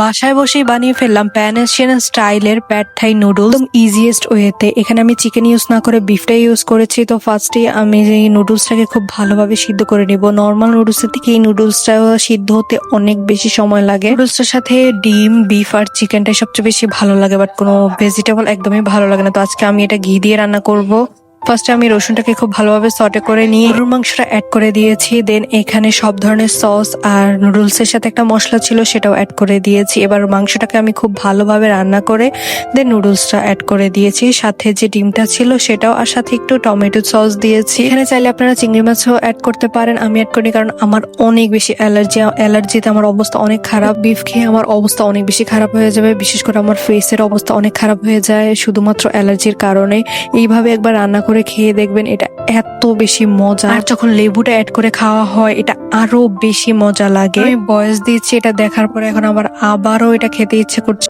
বাসায় বসেই বানিয়ে ফেললাম প্যান এশিয়ান স্টাইলের প্যাড থাই নুডলস একদম ইজিয়েস্ট ওয়েতে এখানে আমি চিকেন ইউজ না করে বিফটাই ইউজ করেছি। তো ফার্স্টে আমি এই নুডলসটাকে খুব ভালোভাবে সিদ্ধ করে নিব। নর্মাল নুডলসের থেকে এই নুডলসটা সিদ্ধ হতে অনেক বেশি সময় লাগে। নুডলসটার সাথে ডিম বিফ আর চিকেনটাই সবচেয়ে বেশি ভালো লাগে বাট কোনো ভেজিটেবল একদমই ভালো লাগে না। তো আজকে আমি এটা ঘি দিয়ে রান্না করব। ফার্স্টে আমি রসুনটাকে খুব ভালোভাবে সটে করে নিয়ে গরুর মাংসটা অ্যাড করে দিয়েছি দেন এখানে সব ধরনের সস আর নুডলসের সাথে একটা মশলা ছিল সেটাও অ্যাড করে দিয়েছি। এবার মাংসটাকে আমি খুব ভালোভাবে রান্না করে দেন নুডলসটা অ্যাড করে দিয়েছি। সাথে যে ডিমটা ছিল সেটাও আর সাথে একটু টমেটো সস দিয়েছি। এখানে চাইলে আপনারা চিংড়ি মাছও অ্যাড করতে পারেন, আমি অ্যাড করি কারণ আমার অনেক বেশি অ্যালার্জি অ্যালার্জিতে আমার অবস্থা অনেক খারাপ। বিফ খেয়ে আমার অবস্থা অনেক বেশি খারাপ হয়ে যাবে, বিশেষ করে আমার ফেসের অবস্থা অনেক খারাপ হয়ে যায়, শুধুমাত্র অ্যালার্জির কারণে। এইভাবে একবার রান্না করে খেয়ে দেখবেন এটা এত বেশি মজা। আর যখন লেবুটা অ্যাড করে খাওয়া হয়, এটা আরও বেশি মজা লাগে। বয়স দিচ্ছি এটা দেখার পরে, এখন আবার আবারও এটা খেতে ইচ্ছে করছে।